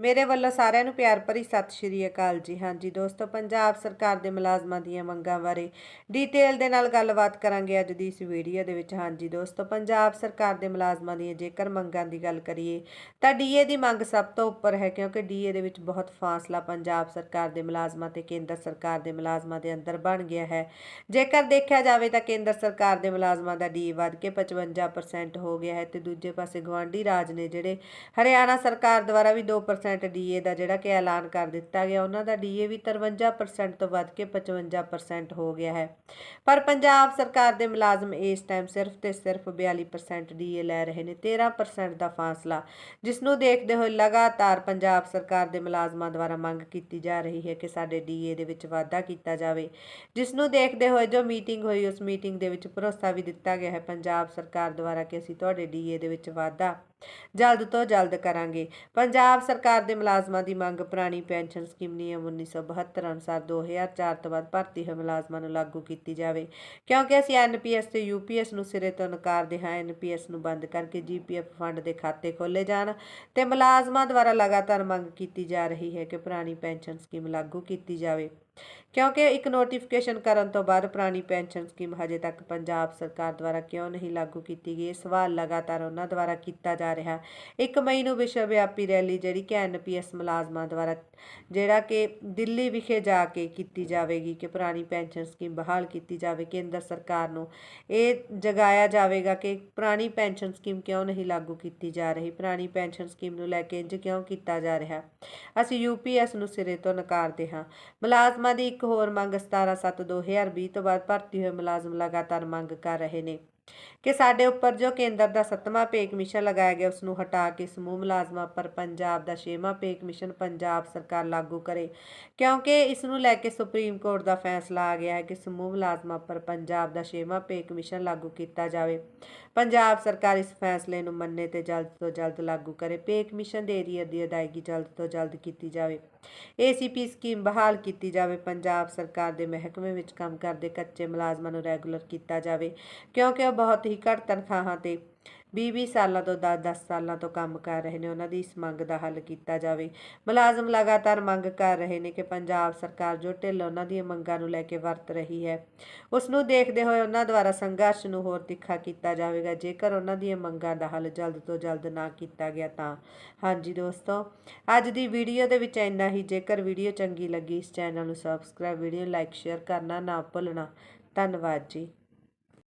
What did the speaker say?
ਮੇਰੇ ਵੱਲੋਂ ਸਾਰਿਆਂ ਨੂੰ ਪਿਆਰ ਭਰੀ ਸਤਿ ਸ਼੍ਰੀ ਅਕਾਲ ਜੀ। ਹਾਂਜੀ ਦੋਸਤੋ, ਪੰਜਾਬ ਸਰਕਾਰ ਦੇ ਮੁਲਾਜ਼ਮਾਂ ਦੀਆਂ ਮੰਗਾਂ ਬਾਰੇ ਡੀਟੇਲ ਦੇ ਨਾਲ ਗੱਲਬਾਤ ਕਰਾਂਗੇ ਅੱਜ ਦੀ ਇਸ ਵੀਡੀਓ ਦੇ ਵਿੱਚ। ਹਾਂਜੀ ਦੋਸਤੋ, ਪੰਜਾਬ ਸਰਕਾਰ ਦੇ ਮੁਲਾਜ਼ਮਾਂ ਦੀਆਂ ਜੇਕਰ ਮੰਗਾਂ ਦੀ ਗੱਲ ਕਰੀਏ ਤਾਂ ਡੀਏ ਦੀ ਮੰਗ ਸਭ ਤੋਂ ਉੱਪਰ ਹੈ ਕਿਉਂਕਿ ਡੀਏ ਦੇ ਵਿੱਚ ਬਹੁਤ ਫਾਸਲਾ ਪੰਜਾਬ ਸਰਕਾਰ ਦੇ ਮੁਲਾਜ਼ਮਾਂ ਤੇ ਕੇਂਦਰ ਸਰਕਾਰ ਦੇ ਮੁਲਾਜ਼ਮਾਂ ਦੇ ਅੰਦਰ ਬਣ ਗਿਆ ਹੈ। ਜੇਕਰ ਦੇਖਿਆ ਜਾਵੇ ਤਾਂ ਕੇਂਦਰ ਸਰਕਾਰ ਦੇ ਮੁਲਾਜ਼ਮਾਂ ਦਾ ਡੀ ਵੱਧ ਕੇ 55% ਹੋ ਗਿਆ ਹੈ ਤੇ ਦੂਜੇ ਪਾਸੇ ਗਵਾਂਢੀ ਰਾਜ ਨੇ ਜਿਹੜੇ ਹਰਿਆਣਾ ਸਰਕਾਰ ਦੁਆਰਾ ਵੀ 2% ਡੀਏ ਦਾ ਜਿਹੜਾ ਕਿ ਐਲਾਨ ਕਰ ਦਿੱਤਾ ਗਿਆ, ਉਹਨਾਂ ਦਾ ਡੀਏ ਵੀ 53% ਤੋਂ ਵੱਧ ਕੇ 55% ਹੋ ਗਿਆ ਹੈ। ਪਰ ਪੰਜਾਬ ਸਰਕਾਰ ਦੇ ਮੁਲਾਜ਼ਮ ਇਸ ਟਾਈਮ ਸਿਰਫ ਤੇ ਸਿਰਫ 42% ਡੀਏ ਲੈ ਰਹੇ ਨੇ 13% ਦਾ ਫਾਸਲਾ ਜਿਸ ਨੂੰ ਦੇਖਦੇ ਹੋਏ ਲਗਾਤਾਰ ਪੰਜਾਬ ਸਰਕਾਰ ਦੇ ਮੁਲਾਜ਼ਮਾਂ ਦੁਆਰਾ ਮੰਗ ਕੀਤੀ ਜਾ ਰਹੀ ਹੈ ਕਿ ਸਾਡੇ ਡੀਏ ਦੇ ਵਿੱਚ ਵਾਧਾ ਕੀਤਾ ਜਾਵੇ। ਜਿਸ ਨੂੰ ਦੇਖਦੇ ਹੋਏ ਜੋ ਮੀਟਿੰਗ ਹੋਈ, ਉਸ ਮੀਟਿੰਗ ਦੇ ਵਿੱਚ ਭਰੋਸਾ ਵੀ ਦਿੱਤਾ ਗਿਆ ਹੈ ਪੰਜਾਬ ਸਰਕਾਰ ਦੁਆਰਾ ਕਿ ਅਸੀਂ ਤੁਹਾਡੇ ਡੀਏ ਦੇ ਵਿੱਚ ਵਾਧਾ ਜਲਦ ਤੋਂ ਜਲਦ ਕਰਾਂਗੇ। ਪੰਜਾਬ ਸਰਕਾਰ ਦੇ ਮੁਲਾਜ਼ਮਾਂ ਦੀ ਮੰਗ, ਪੁਰਾਣੀ ਪੈਨਸ਼ਨ ਸਕੀਮ ਨਿਯਮ 1972 ਅਨੁਸਾਰ 2004 ਤੋਂ ਬਾਅਦ ਭਰਤੀ ਹੋਏ ਮੁਲਾਜ਼ਮਾਂ ਨੂੰ ਲਾਗੂ ਕੀਤੀ ਜਾਵੇ। ਕਿਉਂਕਿ ਅਸੀਂ ਐਨਪੀਐਸ ਤੇ ਯੂਪੀਐਸ ਨੂੰ ਸਿਰੇ ਤੋਂ ਨਕਾਰਦੇ ਹਾਂ ਐਨਪੀਐਸ ਨੂੰ ਬੰਦ ਕਰਕੇ ਜੀਪੀਐਫ ਫੰਡ ਦੇ ਖਾਤੇ ਖੋਲੇ ਜਾਣ ਤੇ ਮੁਲਾਜ਼ਮਾਂ ਦੁਆਰਾ ਲਗਾਤਾਰ ਮੰਗ ਕੀਤੀ ਜਾ ਰਹੀ ਹੈ ਕਿ ਪੁਰਾਣੀ ਪੈਨਸ਼ਨ ਸਕੀਮ ਲਾਗੂ ਕੀਤੀ ਜਾਵੇ। ਕਿਉਂਕਿ ਇੱਕ ਨੋਟੀਫਿਕੇਸ਼ਨ ਕਰਨ ਤੋਂ ਬਾਅਦ ਪੁਰਾਣੀ ਪੈਨਸ਼ਨ ਸਕੀਮ ਹਜੇ ਤੱਕ ਪੰਜਾਬ ਸਰਕਾਰ ਦੁਆਰਾ ਕਿਉਂ ਨਹੀਂ ਲਾਗੂ ਕੀਤੀ ਗਈ? ਇਹ ਸਵਾਲ ਲਗਾਤਾਰ ਉਹਨਾਂ ਦੁਆਰਾ ਕੀਤਾ ਜਾ ਰਿਹਾ। 1 ਮਈ ਨੂੰ ਵਿਸ਼ਵ ਵਿਆਪੀ ਰੈਲੀ ਜਿਹੜੀ ਕਿ ਐਨਪੀਐਸ ਮੁਲਾਜ਼ਮਾਂ ਦੁਆਰਾ, ਜਿਹੜਾ ਕਿ ਦਿੱਲੀ ਵਿਖੇ ਜਾ ਕੇ ਕੀਤੀ ਜਾਵੇਗੀ ਕਿ ਪੁਰਾਣੀ ਪੈਨਸ਼ਨ ਸਕੀਮ ਬਹਾਲ ਕੀਤੀ ਜਾਵੇ, ਕੇਂਦਰ ਸਰਕਾਰ ਨੂੰ ਇਹ ਜਗਾਇਆ ਜਾਵੇਗਾ ਕਿ ਪੁਰਾਣੀ ਪੈਨਸ਼ਨ ਸਕੀਮ ਕਿਉਂ ਨਹੀਂ ਲਾਗੂ ਕੀਤੀ ਜਾ ਰਹੀ? ਪੁਰਾਣੀ ਪੈਨਸ਼ਨ ਸਕੀਮ ਨੂੰ ਲੈ ਕੇ ਇੰਜ ਕਿਉਂ ਕੀਤਾ ਜਾ ਰਿਹਾ? ਅਸੀਂ ਯੂਪੀਐਸ ਨੂੰ ਸਿਰੇ ਤੋਂ ਨਕਾਰਦੇ ਹਾਂ। ਮੁਲਾਜ਼ਮ ਦੀ ਇੱਕ ਹੋਰ ਮੰਗ 17/7/2020 ਤੋਂ ਬਾਅਦ ਭਰਤੀ ਹੋਏ ਮੁਲਾਜ਼ਮ ਲਗਾਤਾਰ ਮੰਗ ਕਰ ਰਹੇ ਨੇ। ਕਿ ਸਾਡੇ ਉੱਪਰ ਜੋ ਕੇਂਦਰ ਦਾ ਸੱਤਵਾਂ ਪੇ ਕਮਿਸ਼ਨ ਲਗਾਇਆ ਗਿਆ ਉਸ ਨੂੰ ਹਟਾ ਕੇ ਸਮੂਹ ਮੁਲਾਜ਼ਮਾਂ ਪਰ ਪੰਜਾਬ ਦਾ ਛੇਵਾਂ ਪੇ ਕਮਿਸ਼ਨ ਪੰਜਾਬ ਸਰਕਾਰ ਲਾਗੂ ਕਰੇ। ਕਿਉਂਕਿ ਇਸ ਨੂੰ ਲੈ ਕੇ ਸੁਪਰੀਮ ਕੋਰਟ ਦਾ ਫੈਸਲਾ ਆ ਗਿਆ ਹੈ ਕਿ ਸਮੂਹ ਮੁਲਾਜ਼ਮਾਂ ਪਰ ਪੰਜਾਬ ਦਾ ਛੇਵਾਂ ਪੇ ਕਮਿਸ਼ਨ ਲਾਗੂ ਕੀਤਾ ਜਾਵੇ। ਪੰਜਾਬ ਸਰਕਾਰ ਇਸ ਫੈਸਲੇ ਨੂੰ ਮੰਨੇ ਤੇ ਜਲਦ ਤੋਂ ਜਲਦ ਲਾਗੂ ਕਰੇ। ਪੇ ਕਮਿਸ਼ਨ ਦੇ ਏਰੀਆ ਦੀ ਅਦਾਇਗੀ ਜਲਦ ਤੋਂ ਜਲਦ ਕੀਤੀ ਜਾਵੇ। ਏਸੀਪੀ ਸਕੀਮ ਬਹਾਲ ਕੀਤੀ ਜਾਵੇ। ਪੰਜਾਬ ਸਰਕਾਰ ਦੇ ਮਹਿਕਮੇ ਵਿੱਚ ਕੰਮ ਕਰਦੇ ਕੱਚੇ ਮੁਲਾਜ਼ਮਾਂ ਨੂੰ ਰੈਗੂਲਰ ਕੀਤਾ ਜਾਵੇ। ਕਿਉਂਕਿ ਉਹ ਬਹੁਤ ਹੀ ਘੱਟ ਤਨਖਾਹਾਂ ਤੇ 20-20 ਸਾਲਾਂ ਤੋਂ 10-10 ਸਾਲਾਂ ਤੋਂ ਕੰਮ ਕਰ ਰਹੇ ਨੇ। ਉਹਨਾਂ ਦੀ ਇਸ ਮੰਗ ਦਾ ਹੱਲ ਕੀਤਾ ਜਾਵੇ। ਮੁਲਾਜ਼ਮ ਲਗਾਤਾਰ ਮੰਗ ਕਰ ਰਹੇ ਨੇ ਕਿ ਪੰਜਾਬ ਸਰਕਾਰ ਜੋ ਢਿੱਲ ਉਹਨਾਂ ਦੀਆਂ ਮੰਗਾਂ ਨੂੰ ਲੈ ਕੇ ਵਰਤ ਰਹੀ ਹੈ ਉਸ ਨੂੰ ਦੇਖਦੇ ਹੋਏ ਉਹਨਾਂ ਦੁਆਰਾ ਸੰਘਰਸ਼ ਨੂੰ ਹੋਰ ਤਿੱਖਾ ਕੀਤਾ ਜਾਵੇਗਾ। ਜੇਕਰ ਉਹਨਾਂ ਦੀਆਂ ਮੰਗਾਂ ਦਾ ਹੱਲ ਜਲਦ ਤੋਂ ਜਲਦ ਨਾ ਕੀਤਾ ਗਿਆ ਤਾਂ। ਹਾਂਜੀ ਦੋਸਤੋ, ਅੱਜ ਦੀ ਵੀਡੀਓ ਦੇ ਵਿੱਚ ਇੰਨਾ ਹੀ। ਜੇਕਰ ਵੀਡੀਓ ਚੰਗੀ ਲੱਗੀ ਇਸ ਚੈਨਲ ਨੂੰ ਸਬਸਕ੍ਰਾਈਬ ਵੀਡੀਓ ਲਾਈਕ ਸ਼ੇਅਰ ਕਰਨਾ ਨਾ ਭੁੱਲਣਾ। ਧੰਨਵਾਦ ਜੀ।